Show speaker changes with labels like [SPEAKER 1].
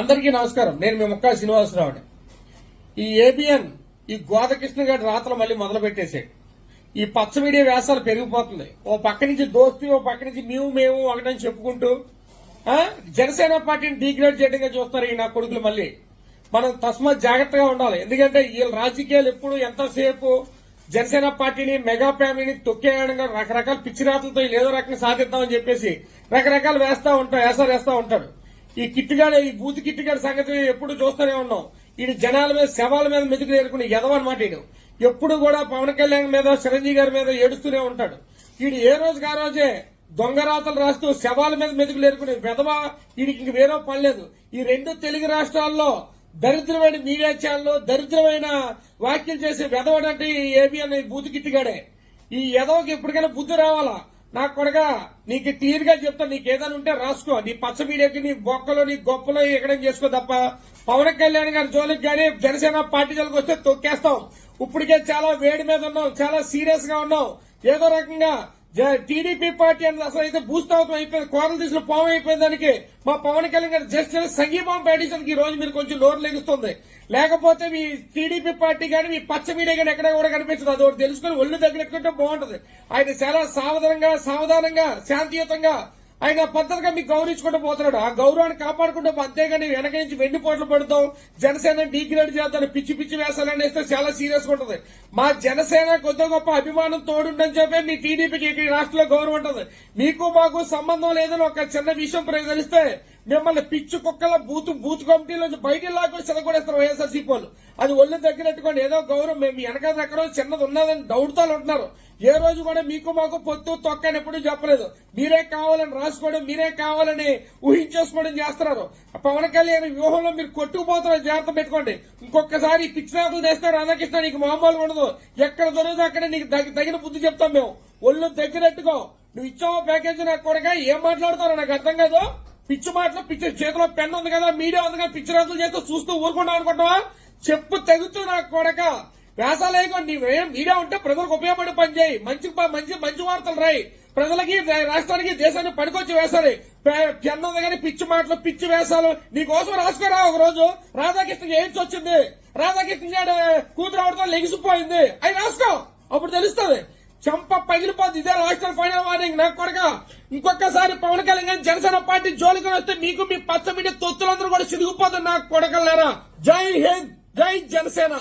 [SPEAKER 1] అందరికీ నమస్కారం. నేను మీ ముక్కా శ్రీనివాసరావుని. ఈ ఏబిఎన్ ఈ గోదకృష్ణ గారి రాతలు మళ్ళీ మొదలు పెట్టేశాడు ఈ పచ్చ మీడియా వ్యాసాలు పెరిగిపోతుంది. ఓ పక్క నుంచి దోస్తి ఓ పక్క నుంచి మేము మేము ఒకటని చెప్పుకుంటూ జనసేన పార్టీని డీగ్రేడ్ చేయడంగా చూస్తారు ఈ నా కొడుకులు మళ్ళీ. మనం తస్మాత్ జాగ్రత్తగా ఉండాలి. ఎందుకంటే వీళ్ళ రాజకీయాలు ఎప్పుడు ఎంతసేపు జనసేన పార్టీని మెగా ఫ్యామిలీని తొక్కేయడంగా రకరకాల పిచ్చి రాతలతో ఏదో రకంగా సాధిద్దామని చెప్పేసి రకరకాలు వేస్తా ఉంటాం వేసాలు వేస్తా ఉంటాడు. ఈ కిట్టుగాడు ఈ బూతి కిట్టుగాడి సంగతి ఎప్పుడు చూస్తూనే ఉన్నాం. ఈడు జనాల మీద శవాల మీద మెతుకు ఏరుకుని ఎదవన్నమాట ఈడు. ఎప్పుడు కూడా పవన్ కళ్యాణ్ మీద చిరంజీవి గారి మీద ఏడుస్తూనే ఉంటాడు. ఈడు ఏ రోజుకి ఆ రోజే దొంగరాతలు రాస్తూ శవాల మీద మెతుకులు ఏరుకుని వెదవ వీడికి ఇంక వేరే పని లేదు. ఈ రెండు తెలుగు రాష్ట్రాల్లో దరిద్రమైన మీడియా ఛానల్ దరిద్రమైన వ్యాఖ్యలు చేసే వెదవడంటే ఈ ఏబిఎన్ ఈ కిట్టుగాడే. ఈ ఎదవకి ఎప్పటికైనా బుద్ధి రావాలా? నా కొడగా నీకు క్లియర్గా చెప్తా నీకు ఏదైనా ఉంటే రాసుకో. నీ పచ్చ మీడియాకి నీ బొక్కలో నీ గొప్పలో ఎక్కడం చేసుకో తప్ప. పవన్ కళ్యాణ్ గారి జోలికి గానీ జనసేన పార్టీ జోలికి వస్తే తొక్కేస్తాం. ఇప్పటికే చాలా వేడి మీద ఉన్నాం చాలా సీరియస్గా ఉన్నాం. ఏదో రకంగా టీడీపీ పార్టీ అనేది అసలు అయితే భూస్థాపం అయిపోయింది కోరలు తీసిన పాము అయిపోయింది దానికి మా పవన్ కళ్యాణ్ గారు జస్ట్ సంఘీభావం పాటించడానికి ఈ రోజు మీరు కొంచెం నోరు లెగుస్తుంది. లేకపోతే మీ టీడీపీ పార్టీ కానీ మీ పచ్చ మీడియా కానీ ఎక్కడ కూడా కనిపించదు. అది ఒకటి తెలుసుకుని ఒళ్ళు దగ్గర ఎట్టుకుంటే బాగుంటది. ఆయన చాలా సావధానంగా సావధానంగా శాంతియుతంగా ఆయన పద్ధతిగా మీకు గౌరవించుకుంటూ పోతున్నాడు. ఆ గౌరవాన్ని కాపాడుకుంటూ అంతేగాని వెనక నుంచి వెండి పోట్లు పడతాం జనసేన డిగ్రేడ్ చేద్దాం పిచ్చి పిచ్చి వేసాలని వేస్తే చాలా సీరియస్ ఉంటుంది. మా జనసేన కొద్ది గొప్ప అభిమానం తోడుండని చెప్పే మీ టీడీపీకి ఈ రాష్ట్రంలో గౌరవం ఉంటుంది. మీకు మాకు సంబంధం లేదని ఒక చిన్న విషయం ప్రజలిస్తే మిమ్మల్ని పిచ్చు కుక్కల బూత్ బూత్ కమిటీలో బయట లాగా చెదగొడేస్తారు వైఎస్ఆర్సీపీ వాళ్ళు. అది ఒళ్ళు దగ్గరెట్టుకోండి ఏదో గౌరవం మేము వెనక దగ్గర చిన్నది ఉన్నదని డౌట్తో ఉంటున్నారు. ఏ రోజు కూడా మీకు మాకు పొత్తు తొక్కని ఎప్పుడు చెప్పలేదు. మీరే కావాలని రాసుకోవడం మీరే కావాలని ఊహించేసుకోవడం చేస్తున్నారు. పవన్ కళ్యాణ్ వ్యూహంలో మీరు కొట్టుకుపోతున్నారు జాగ్రత్త పెట్టుకోండి. ఇంకొకసారి పిచ్చినాకులు చేస్తే రాధాకృష్ణ నీకు మామూలు ఉండదు. ఎక్కడ దొరికితే అక్కడ నీకు తగిన బుద్ధి చెప్తాం మేము. ఒళ్ళు దగ్గరెట్టుకో నువ్వు ఇచ్చావో ప్యాకేజీ నాకు కొడగా ఏం మాట్లాడతారో నాకు అర్థం కాదు. పిచ్చి మాటలు పిచ్చి చేతిలో పెన్ ఉంది కదా మీడియా ఉంది కదా పిచ్చి రాజులు చేస్తూ చూస్తూ ఊరుకుంటాం అనుకుంటావా చెప్పు తెగుతూ నాకు కొడక. వేసాలేకో నీవేం మీడియా ఉంటే ప్రజలకు ఉపయోగపడే పని చేయి. మంచి మంచి మంచి వార్తలు రాయి. ప్రజలకి రాష్ట్రానికి దేశాన్ని పనికొచ్చి వేసాలి. పెన్ను ఉంది కానీ పిచ్చి మాటలు పిచ్చి వేసాలు నీకోసం రాసుకోరా ఒక రోజు రాధాకృష్ణ ఎయిడ్స్ వచ్చింది. రాధాకృష్ణ కూతురు అవడంతో లెగిసిపోయింది. అవి రాసుకో. అప్పుడు తెలుస్తుంది. చెంప పగిలిపోద్ది. ఇదే రాష్ట్ర ఫైనల్ వార్నింగ్ నాకు కొడక ఇంకొకసారి పవన్ కళ్యాణ్ గారి జనసేన పార్టీ జోలికి వస్తే మీకు మీ పచ్చబిడ్డ తొత్తులందరూ కూడా సిరిగిపోతుంది నాకు కొడకలేరా జై హింద్ జై జనసేన.